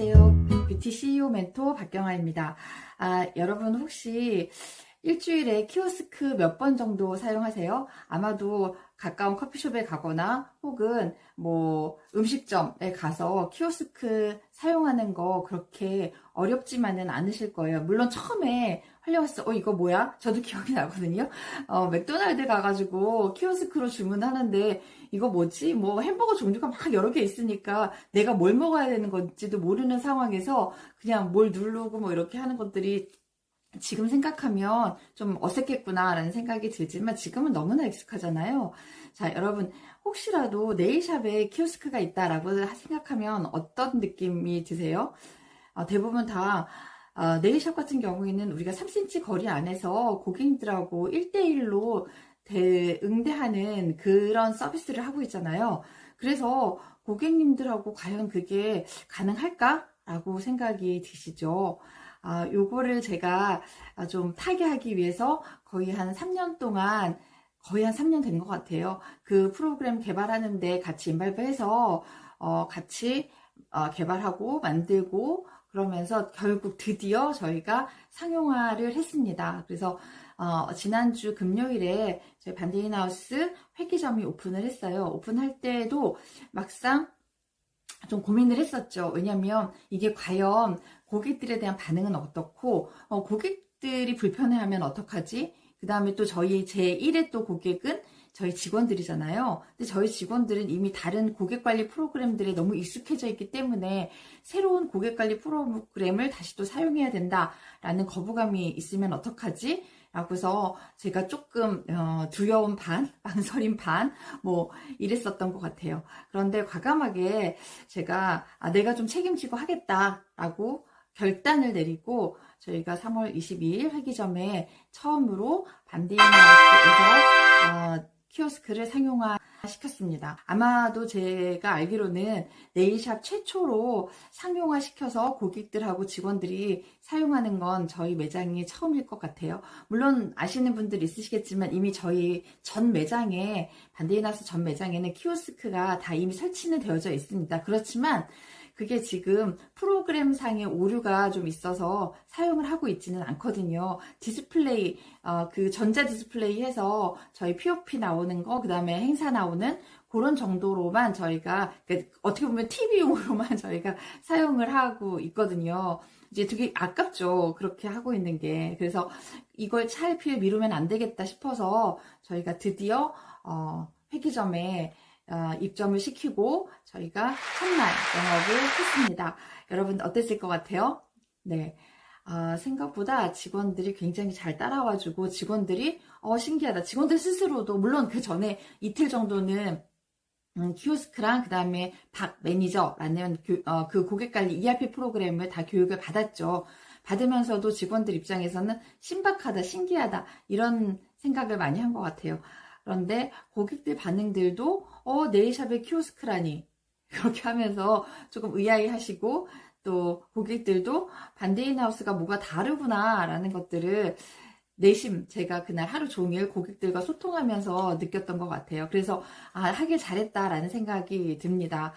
안녕하세요. 뷰티 CEO 멘토 박경아입니다. 아, 여러분 혹시 일주일에 키오스크 몇 번 정도 사용하세요? 아마도 가까운 커피숍에 가거나 혹은 뭐 음식점에 가서 키오스크 사용하는 거 그렇게 어렵지만은 않으실 거예요. 물론 처음에 하려고 어, 이거 뭐야? 저도 기억이 나거든요. 어, 맥도날드 가가지고 키오스크로 주문하는데 이거 뭐지? 뭐 햄버거 종류가 막 여러 개 있으니까 내가 뭘 먹어야 되는 건지도 모르는 상황에서 그냥 뭘 누르고 뭐 이렇게 하는 것들이 지금 생각하면 좀 어색했구나라는 생각이 들지만 지금은 너무나 익숙하잖아요. 자, 여러분, 혹시라도 네일샵에 키오스크가 있다라고 생각하면 어떤 느낌이 드세요? 어, 대부분 다 어, 네일샵 같은 경우에는 우리가 3cm 거리 안에서 고객님들하고 1대1로 응대하는 그런 서비스를 하고 있잖아요. 그래서 고객님들하고 과연 그게 가능할까? 라고 생각이 드시죠. 아, 요거를 제가 좀 타개하기 위해서 거의 한 3년 동안 거의 한 3년 된 것 같아요. 그 프로그램 개발하는데 같이 인발부해서 어, 같이 어, 개발하고 만들고 그러면서 결국 드디어 저희가 상용화를 했습니다. 그래서 어, 지난주 금요일에 저희 반데인하우스 회기점이 오픈을 했어요. 오픈할 때도 막상 좀 고민을 했었죠. 왜냐면 이게 과연 고객들에 대한 반응은 어떻고 어, 고객들이 불편해하면 어떡하지? 그 다음에 또 저희 제1의 또 고객은 저희 직원들이잖아요. 근데 저희 직원들은 이미 다른 고객 관리 프로그램들에 너무 익숙해져 있기 때문에 새로운 고객 관리 프로그램을 다시 또 사용해야 된다라는 거부감이 있으면 어떡하지? 라고 해서 제가 조금 어, 두려운 반, 망설임 반, 뭐 이랬었던 것 같아요. 그런데 과감하게 제가 아, 내가 좀 책임지고 하겠다라고 결단을 내리고 저희가 3월 22일 회기점에 처음으로 반디인하우스에서 어, 키오스크를 상용화 시켰습니다. 아마도 제가 알기로는 네일샵 최초로 상용화 시켜서 고객들하고 직원들이 사용하는 건 저희 매장이 처음일 것 같아요. 물론 아시는 분들 있으시겠지만 이미 저희 전 매장에 반데이나스 전 매장에는 키오스크가 다 이미 설치는 되어져 있습니다. 그렇지만 그게 지금 프로그램 상의 오류가 좀 있어서 사용을 하고 있지는 않거든요. 디스플레이, 어, 그 전자 디스플레이 해서 저희 POP 나오는 거, 그 다음에 행사 나오는 그런 정도로만 저희가, 그러니까 어떻게 보면 TV용으로만 저희가 사용을 하고 있거든요. 이제 되게 아깝죠. 그렇게 하고 있는 게. 그래서 이걸 차일피일 미루면 안 되겠다 싶어서 저희가 드디어, 어, 회기점에 어, 입점을 시키고 저희가 첫날 영업을 했습니다. 여러분 어땠을 것 같아요? 네. 어, 생각보다 직원들이 굉장히 잘 따라와주고 직원들이 어 신기하다. 직원들 스스로도 물론 그 전에 이틀 정도는 음, 키오스크랑 그 다음에 박 매니저라는 교, 어, 그 고객관리 ERP 프로그램을 다 교육을 받았죠. 받으면서도 직원들 입장에서는 신박하다, 신기하다 이런 생각을 많이 한 것 같아요. 그런데 고객들 반응들도 어 네일샵의 키오스크라니 그렇게 하면서 조금 의아해 하시고 또 고객들도 반데인 하우스가 뭐가 다르구나 라는 것들을 내심 제가 그날 하루 종일 고객들과 소통하면서 느꼈던 것 같아요. 그래서 아 하길 잘했다라는 생각이 듭니다.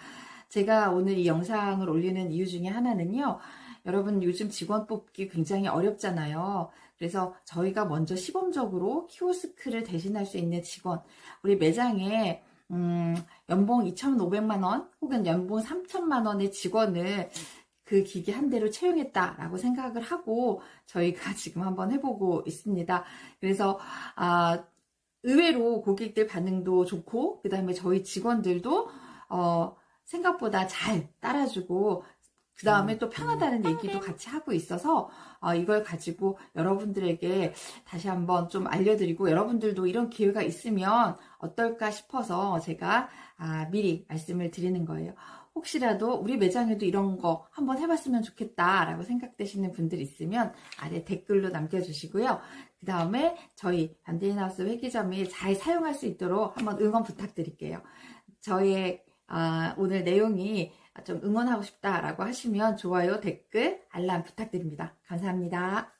제가 오늘 이 영상을 올리는 이유 중에 하나는요. 여러분 요즘 직원 뽑기 굉장히 어렵잖아요. 그래서 저희가 먼저 시범적으로 키오스크를 대신할 수 있는 직원, 우리 매장에 음, 연봉 2,500만 원 혹은 연봉 3천만 원의 직원을 그 기계 한 대로 채용했다라고 생각을 하고 저희가 지금 한번 해보고 있습니다. 그래서 아, 의외로 고객들 반응도 좋고 그 다음에 저희 직원들도 어, 생각보다 잘 따라주고 그 다음에 음, 또 편하다는 음. 얘기도 같이 하고 있어서 어, 이걸 가지고 여러분들에게 다시 한번 좀 알려드리고 여러분들도 이런 기회가 있으면 어떨까 싶어서 제가 아, 미리 말씀을 드리는 거예요. 혹시라도 우리 매장에도 이런 거 한번 해봤으면 좋겠다라고 생각되시는 분들 있으면 아래 댓글로 남겨주시고요. 그 다음에 저희 반데인하우스 회계점이 잘 사용할 수 있도록 한번 응원 부탁드릴게요. 저의 아, 오늘 내용이 좀 응원하고 싶다라고 하시면 좋아요, 댓글, 알람 부탁드립니다. 감사합니다.